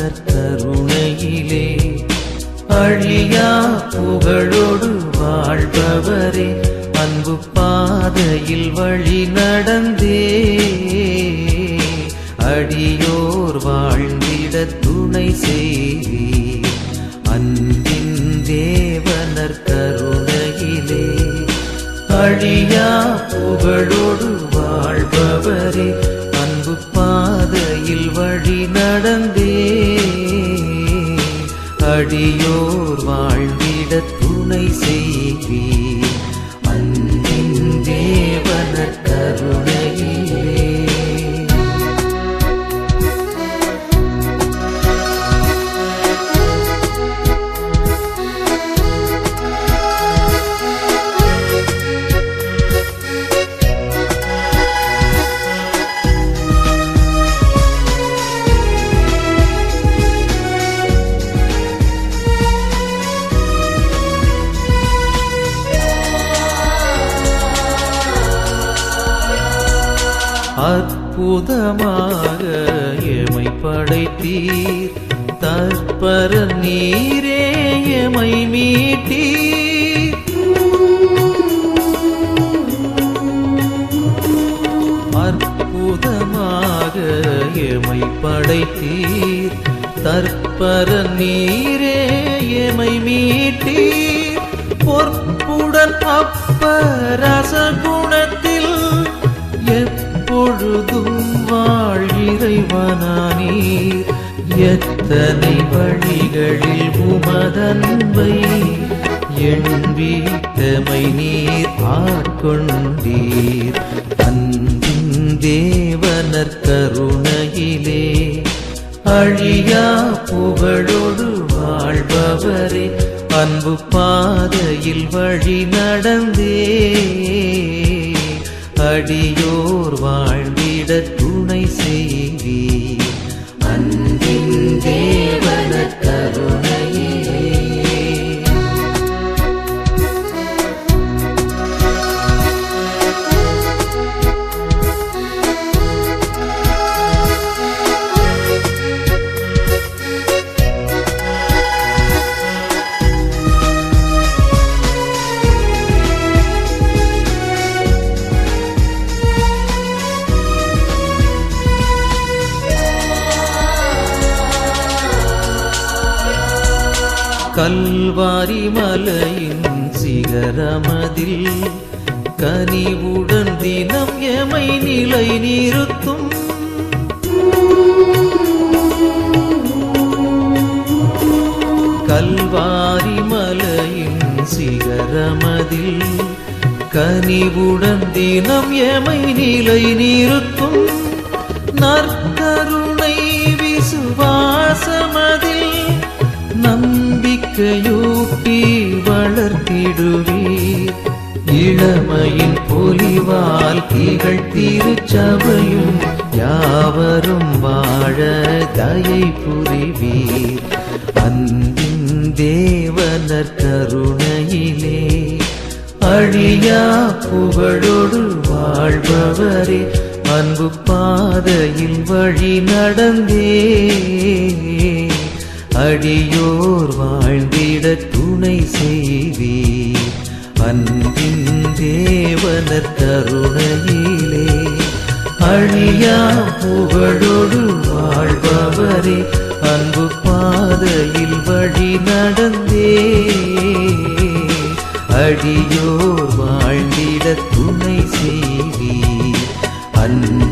கருணையிலே அழியா புகழோடு வாழ்பவரே அன்பு பாதையில் வழி நடந்தே. அடியோர் வாழ்ந்திட துணை செய்தி அன்பின் தேவனர் கருணையிலே அழியா புகழோடு வாழ்பவரே பாதையில் வழி நடந்தே. அடியோர் வாழ்விட துணை செய்வீர். அற்புதமாக எமை படைத்தீர். தற்பர நீரே எமை மீட்டீர். அற்புதமாக எமை படைத்தீர். தற்பர நீரே எமை மீட்டீர். பொற்புடன் அப்ப ரசகு எப்பொழுதும் எத்தனை வழிகளில் உமதன்பை எண்பீட்டமை நீர் ஆட்கொண்டீர். அன்பின் தேவனர் கருணையிலே அழியா புகழோடு வாழ்பவரே அன்பு பாதையில் வழி நடந்தே. அடியோ கல்வாரி மலையின் சிகரமதில் கனிவுடன் தினம் எமை நிலை நிறுத்தும். கல்வாரி மலையின் சிகரமதில் கனிவுடன் தினம் எமை நிலை நிறுத்தும். நற்கரும் நம்பிக்கையூட்டி வளர்த்திடுவீர். இளமையின் பொலிவால் திகழ் திருச்சபையும் யாவரும் வாழ தயை புரிவீர். அன்பின் தேவனர் கருணையிலே அழியா புகழோடு வாழ்பவரே அன்பு பாதையில் வழி நடந்தே. அடியோர் வாழ்ந்திட துணை செய்வீர். அன்பின் தேவனர் கருணையிலே அழியா புகழோடு வாழ்பவரே அன்பு பாதையில் வழி நடந்தே. அடியோர் வாழ்ந்திட துணை செய்வீர். அன்பு